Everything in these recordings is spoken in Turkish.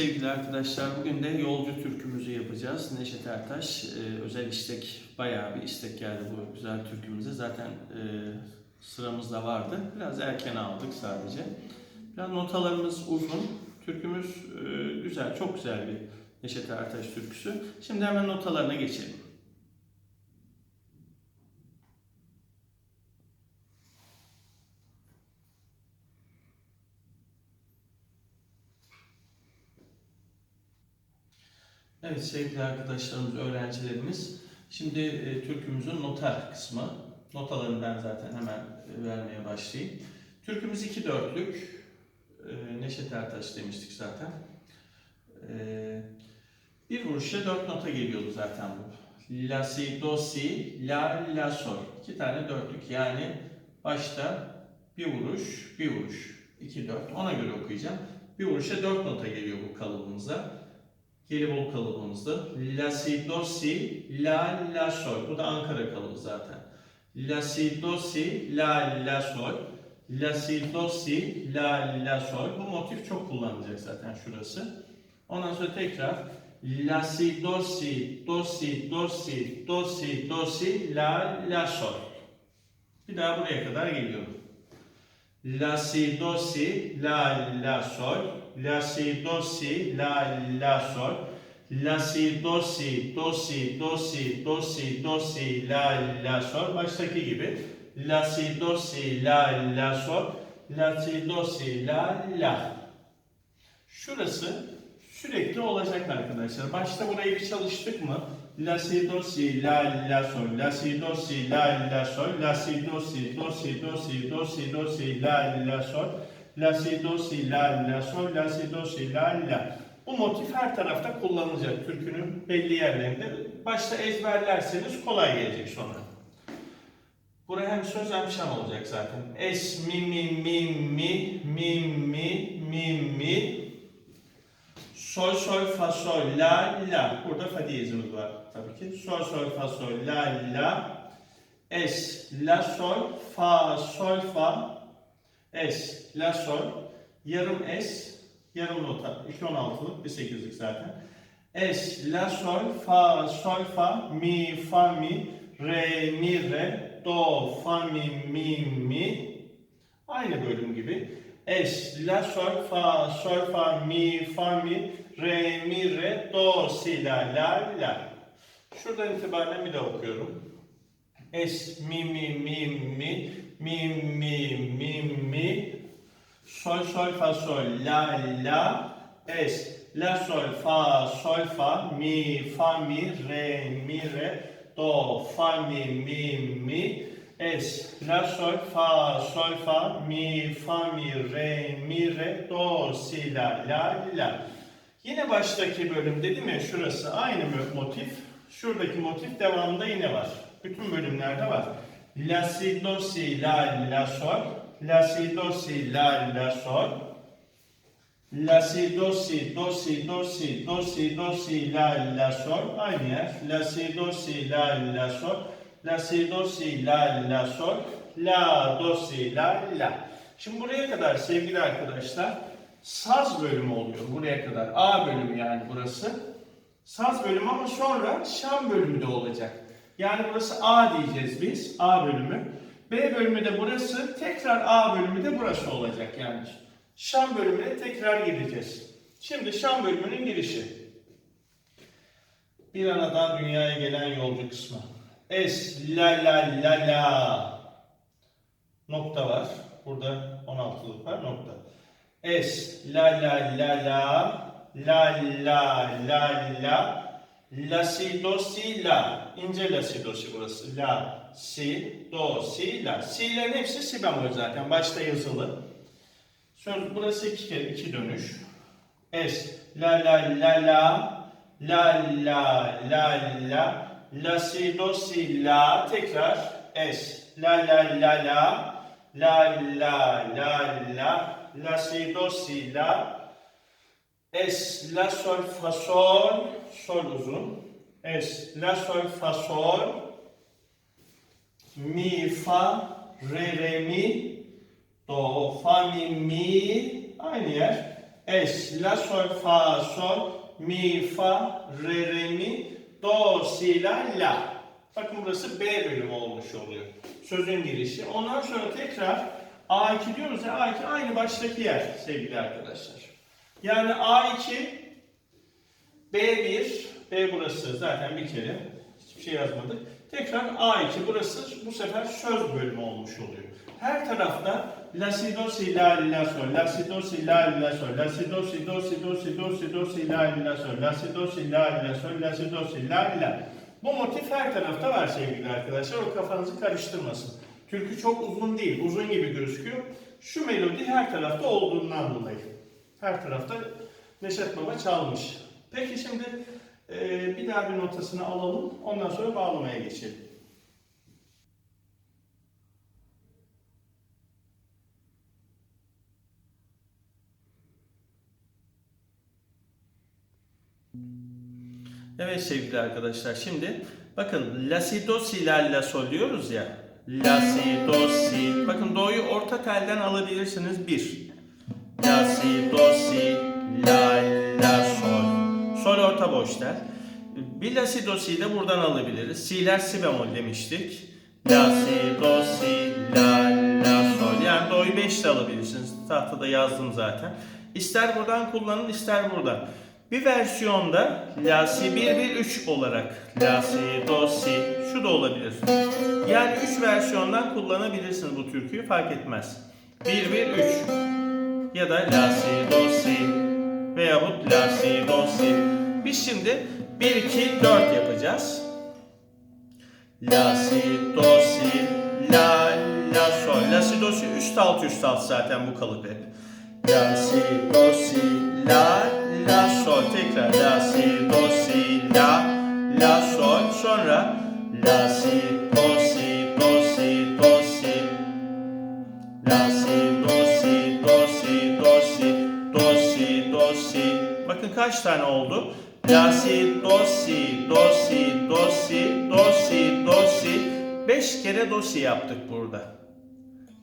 sevgili arkadaşlar bugün de yolcu türkümüzü yapacağız. Neşet Ertaş e, özel istek bayağı bir istek geldi bu güzel türkümüze. Zaten e, sıramızda vardı. Biraz erken aldık sadece. Biraz notalarımız uzun. Türkümüz e, güzel, çok güzel bir Neşet Ertaş türküsü. Şimdi hemen notalarına geçelim. Evet sevgili arkadaşlarımız, öğrencilerimiz. Şimdi e, türkümüzün noter kısmı. Notalarını ben zaten hemen e, vermeye başlayayım. Türkümüz iki dörtlük. E, Neşet Ertaş demiştik zaten. E, bir vuruşta dört nota geliyordu zaten bu. La, si, do, si, la, la, sol. İki tane dörtlük. Yani başta bir vuruş, bir vuruş. İki dört. Ona göre okuyacağım. Bir vuruşa dört nota geliyor bu kalıbımıza. Gelibolu kalıbımızda. La, si, do, si, la, la, sol. Bu da Ankara kalıbı zaten. La, si, do, si, la, la, sol. La, si, do, si, la, la, sol. Bu motif çok kullanılacak zaten şurası. Ondan sonra tekrar La, si, do, si, do, si, do, si, do, si, do, si, la, la, sol. Bir daha buraya kadar geliyorum. La, si, do, si, la, la, sol. La, si, do, si, la, la, sol. La, si, do, si, do, si, do, si, do, si, do, si, la, la, sol. Baştaki gibi. La, si, do, si, la, la, sol. La, si, do, si, la, la. Şurası sürekli olacak arkadaşlar. Başta burayı bir çalıştık mı? La, si, do, si, la, la, sol. La, si, do, si, la, la, sol. La, si, do, si, do, si, do, si, do, si, do, si, la, la, sol. La, si, do, si, la, la, sol. La, si, do, si, la, la. Bu motif her tarafta kullanılacak türkünün belli yerlerinde. Başta ezberlerseniz kolay gelecek sonra. Buraya hem söz hem şan olacak zaten. Es, mi, mi, mi, mi, mi, mi, mi, mi. Sol, sol, fa, sol, la, la. Burada fa diyezimiz var tabii ki. Sol, sol, fa, sol, la, la. Es, la, sol, fa, sol, fa. Es, la, sol. Yarım es, yarım nota. 2 16'lık bir 8'lik zaten. Es, la, sol, fa, sol, fa, mi, fa, mi, re, mi, re, do, fa, mi, mi, mi. Aynı bölüm gibi. Es, la, sol, fa, sol, fa, mi, fa, mi, re, mi, re, do, si, la, la, la. Şuradan itibaren bir daha okuyorum. Es, mi, mi, mi, mi, mi, mi, mi, mi, sol, sol, fa, sol, la, la, es, la, sol, fa, sol, fa, mi, fa, mi, re, mi, re, do, fa, mi, mi, mi, es, la, sol, fa, sol, fa, mi, fa, mi, re, mi, re, do, si, la, la, la. Yine baştaki bölüm dedim ya şurası aynı motif. Şuradaki motif devamında yine var. Bütün bölümlerde var. La, si, do, si, la, la, sol. La, si, do, si, la, la, sol. La si do si do si do si do si do si la la sol aynı yer. La si do si la la sol. La si do si la la sol. La do si la la. Şimdi buraya kadar sevgili arkadaşlar saz bölümü oluyor buraya kadar. A bölümü yani burası. Saz bölümü ama sonra şam bölümü de olacak. Yani burası A diyeceğiz biz. A bölümü. B bölümü de burası. Tekrar A bölümü de burası olacak yani. Şam bölümüne tekrar gideceğiz. Şimdi Şam bölümünün girişi. Bir anadan dünyaya gelen yolcu kısmı. Es, la la la la. Nokta var. Burada 16'lık var nokta. Es, la la la la. La la la la. La si do si la. İnce la si do si burası. La si do si la. Si'lerin hepsi si bemol zaten. Başta yazılı. Sonra burası iki kere iki dönüş. Es. La la la la. La la la la. La si do si la. Tekrar. Es. La la la la. La la la la. La si do si la. Es. La sol fa sol. Sol uzun. Es. La sol fa sol. Mi fa re re mi. Do, fa, mi, mi. Aynı yer. Es, la, sol, fa, sol, mi, fa, re, re, mi, do, si, la, la. Bakın burası B bölümü olmuş oluyor. Sözün girişi. Ondan sonra tekrar A2 diyoruz ya A2 aynı baştaki yer sevgili arkadaşlar. Yani A2 B1 B burası zaten bir kere hiçbir şey yazmadık. Tekrar A2 burası bu sefer söz bölümü olmuş oluyor. Her tarafta la si do si la la sol la si do si la la sol la si do si do si do si do si do si la la sol la si do si la la sol la si do si la la. Bu motif her tarafta var sevgili arkadaşlar. O kafanızı karıştırmasın. Türkü çok uzun değil. Uzun gibi gözüküyor. Şu melodi her tarafta olduğundan dolayı. Her tarafta Neşet Baba çalmış. Peki şimdi e, bir daha bir notasını alalım. Ondan sonra bağlamaya geçelim. Evet sevgili arkadaşlar şimdi bakın la si do si la la sol diyoruz ya. La si do si. Bakın do'yu orta telden alabilirsiniz bir. La si do si la la sol. Sol orta boş tel. Bir la si do si de buradan alabiliriz. Si'ler si bemol demiştik. La si do si la la sol. Yani do'yu 5 de alabilirsiniz. Tahtada yazdım zaten. İster buradan kullanın ister buradan. Bir versiyonda La Si 1 1 3 olarak La Si Do Si şu da olabilir. Yani 3 versiyondan kullanabilirsiniz bu türküyü fark etmez. 1 1 3 ya da La Si Do Si veyahut La Si Do Si. Biz şimdi 1 2 4 yapacağız. La Si Do Si La La Sol. La Si Do Si üst alt üst alt zaten bu kalıp hep. La si do si la la sol tekrar la si do si la la sol sonra la si do si kaç tane oldu la si do si do si do si do si do si 5 kere do si yaptık burada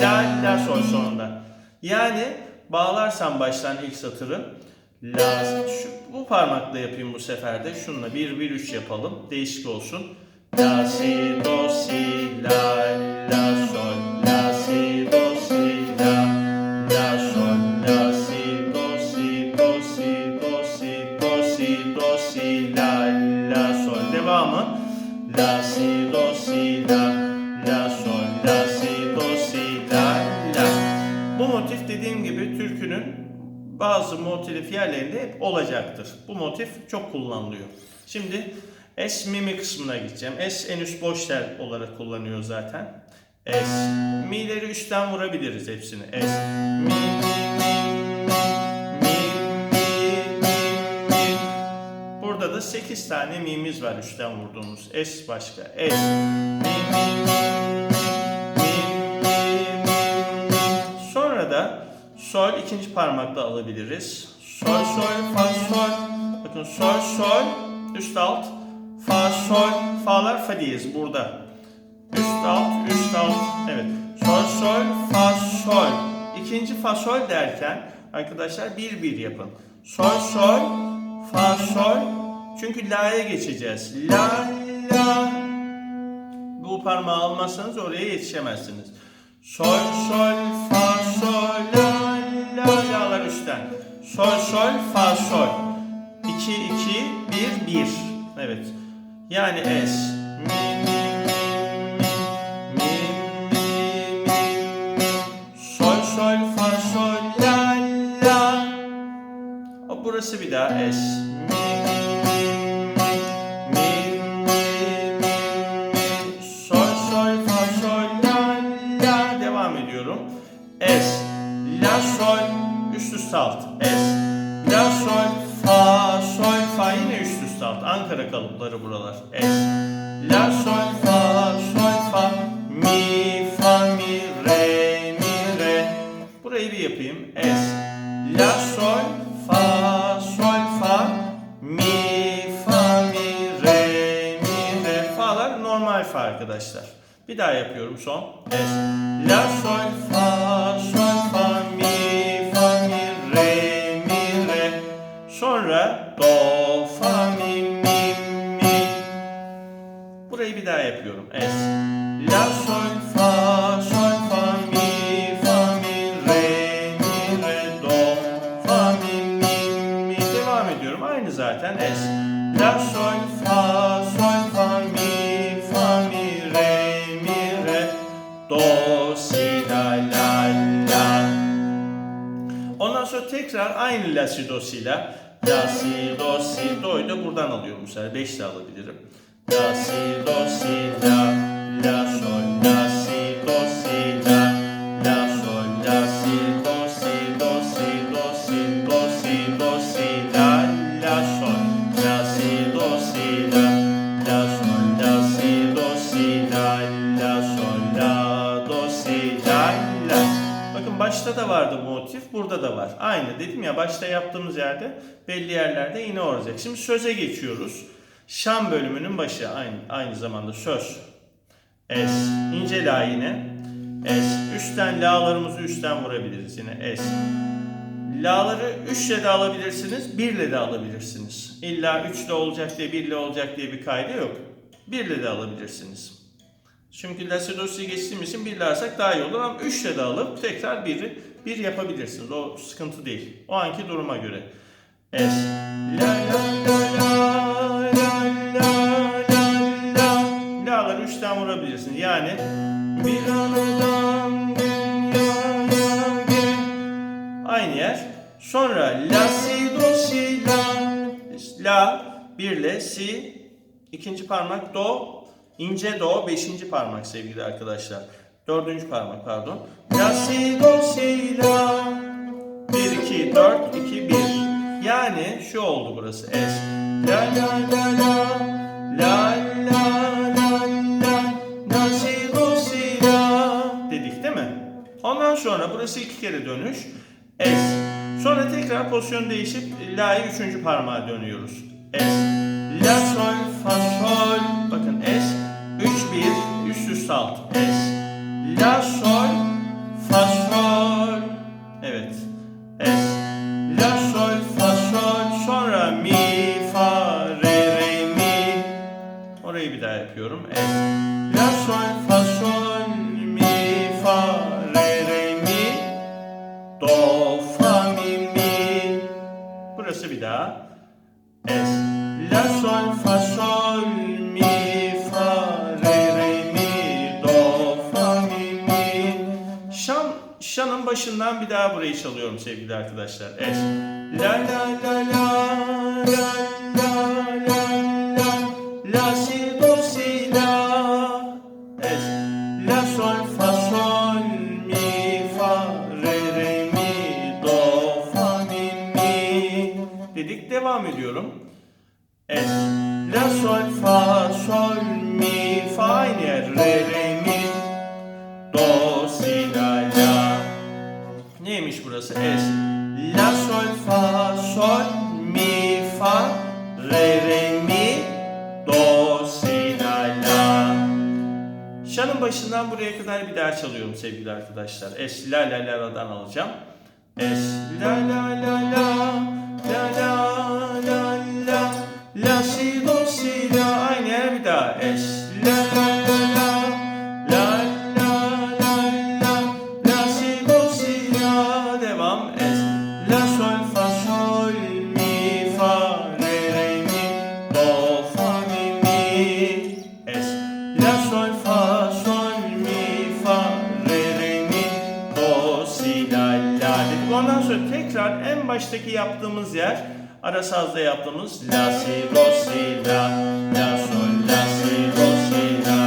la la sol sonunda yani Bağlarsam baştan ilk satırı La, şu, bu parmakla yapayım bu sefer de. Şununla 1 1 3 yapalım. Değişik olsun. La si do si la devamı la si do si la la sol la si do si la la bu motif dediğim gibi türkünün bazı muhtelif yerlerinde hep olacaktır. Bu motif çok kullanılıyor. Şimdi es mimi kısmına gideceğim. Es en üst boş tel olarak kullanıyor zaten. Es. Mi'leri üstten vurabiliriz hepsini. Es. Mi, 8 tane mi'miz var üstten vurduğumuz. Es başka. Es. Mi, mi, mi, Sonra da sol ikinci parmakla alabiliriz. sol, sol, fa, sol. Bakın sol, sol, üst alt, fa, sol, fa'lar fa diyez burada. Üst alt, üst alt. Evet. Sol, sol, fa, sol. İkinci fa, sol derken arkadaşlar bir bir yapın. Sol, sol, fa, sol. Çünkü la'ya geçeceğiz. La, la. Bu parmağı almazsanız oraya yetişemezsiniz. Sol, sol, fa, sol, la, la, la'lar üstten. Sol, sol, fa, sol. 2, 2, 1, 1. Evet. Yani es. Mi, mi. Sol, sol, fa, sol, la, la. Burası bir daha es. Fa'lar normal fa arkadaşlar. Bir daha yapıyorum son. Es, la, sol, fa, sonra tekrar aynı la si do si la. La si do si do'yu da buradan alıyorum bu sefer. 5 de alabilirim. La si do si la. La sol la si başta da vardı motif, burada da var. Aynı dedim ya başta yaptığımız yerde belli yerlerde yine olacak. Şimdi söze geçiyoruz. Şam bölümünün başı aynı aynı zamanda söz. Es. ince la yine. Es. Üstten la'larımızı üstten vurabiliriz yine es. La'ları 3 ile de alabilirsiniz, 1 ile de alabilirsiniz. İlla 3 ile olacak diye 1 ile olacak diye bir kaydı yok. 1 ile de alabilirsiniz. Çünkü la si do si geçtiğimiz için 1 ile alsak daha iyi olur ama 3 ile de alıp tekrar 1'i 1 yapabilirsiniz. O sıkıntı değil. O anki duruma göre. Es. La la la la la la la la La'ları 3'ten vurabilirsiniz. Yani bir anadan dünyaya gel Aynı yer. Sonra la si do si la la birle si ikinci parmak do ince do beşinci parmak sevgili arkadaşlar. Dördüncü parmak pardon. La si do si la 1 2 4 2 1 yani şu oldu burası es. La la la la la la la la la si do si la dedik değil mi? Ondan sonra burası iki kere dönüş. Es. Sonra tekrar pozisyon değişip la'yı üçüncü parmağa dönüyoruz. Es. La sol fa sol. Bakın es salt es la sol fa sol evet. Çalıyorum sevgili arkadaşlar. La, la, la, çalıyorum sevgili arkadaşlar. Es, la, la, la, la'dan alacağım. Es, la, la, la, la, yaptığımız yer ara sazda yaptığımız la, si, do, si, la, la, sol, la, si, do, si, la,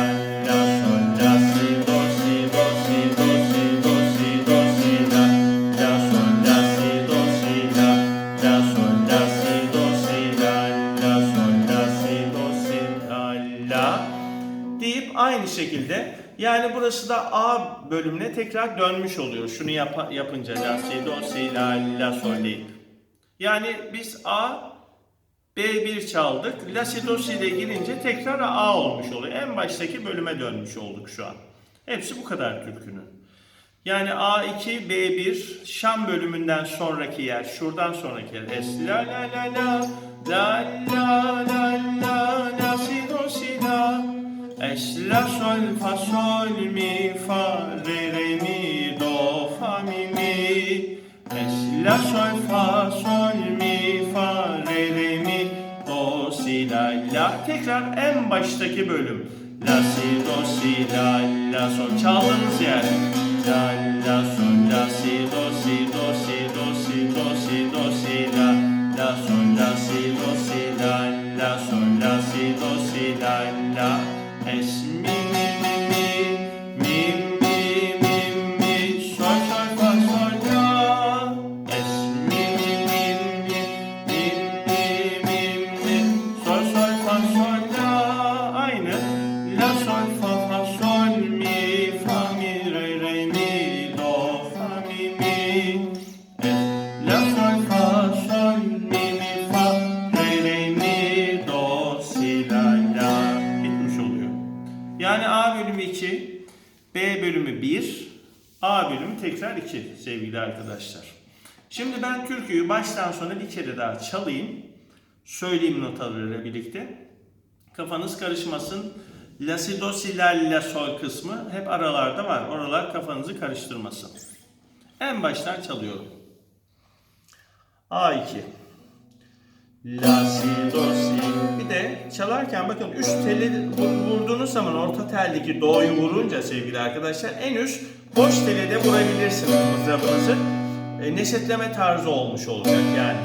la, sol, la, si, do, si, do, si, do, si, do, si, do, si, la, la, sol, la, si, do, si, la, la, sol, la, si, do, si, la, la, sol, la, si, do, si, la, la deyip aynı şekilde yani burası da A bölümüne tekrar dönmüş oluyor. Şunu yap yapınca la si do si la la sol deyip. Yani biz A B1 çaldık. La si do si ile girince tekrar A olmuş oluyor. En baştaki bölüme dönmüş olduk şu an. Hepsi bu kadar türkünün. Yani A2, B1, Şam bölümünden sonraki yer, şuradan sonraki yer. Es la la la la, la la la la, la si do si la. Es la sol fa sol mi fa re la sol fa sol mi fa re re mi do si la la. Tekrar en baştaki bölüm. La si do si la la sol çaldığınız yer. La la sol la si do si do si do si do si do si la la sol 2 sevgili arkadaşlar. Şimdi ben türküyü baştan sona bir kere daha çalayım. Söyleyeyim notalarıyla birlikte. Kafanız karışmasın. La si do si la la sol kısmı hep aralarda var. Oralar kafanızı karıştırmasın. En baştan çalıyorum. A2 La si do si Bir de çalarken bakın üst teli vu- vurduğunuz zaman orta teldeki do'yu vurunca sevgili arkadaşlar en üst boş tele de vurabilirsiniz mızrabınızı. E, neşetleme tarzı olmuş olacak yani.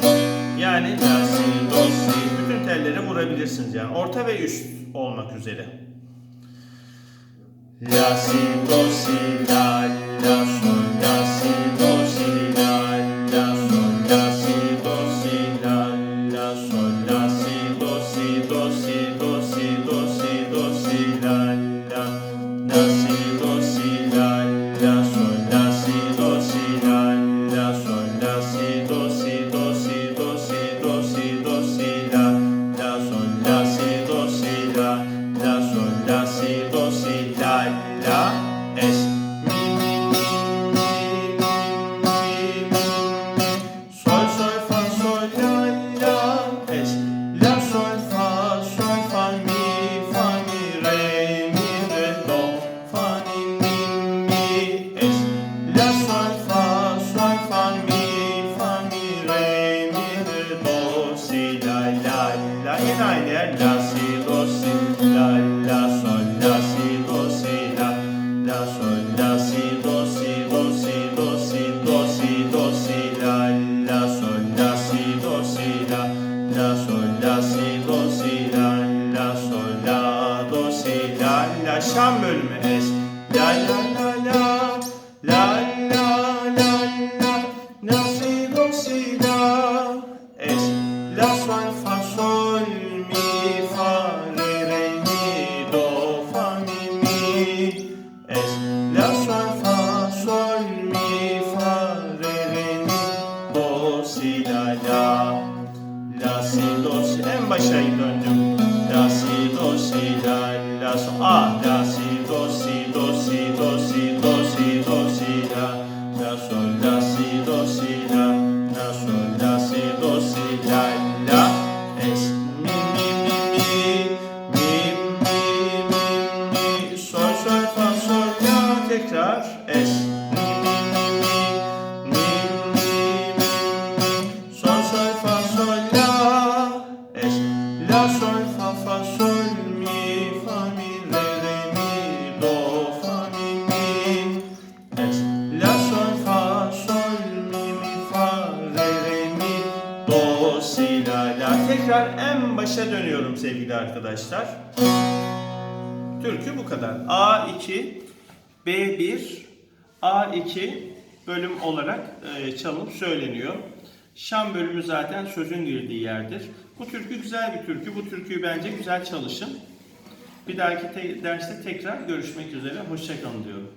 Yani la si do si bütün telleri vurabilirsiniz yani orta ve üst olmak üzere. La si do si la la sol la si do si la la sol la si do si la la sol la si do si do si la sol fa fa sol mi fa mi re re mi do fa mi mi es la sol fa sol mi mi fa re re mi do si la la tekrar en başa dönüyorum sevgili arkadaşlar. Türkü bu kadar. A2, B1, A2 bölüm olarak e, çalınıp söyleniyor. Şam bölümü zaten sözün girdiği yerdir. Bu türkü güzel bir türkü. Bu türküyü bence güzel çalışın. Bir dahaki te- derste tekrar görüşmek üzere. Hoşçakalın diyorum.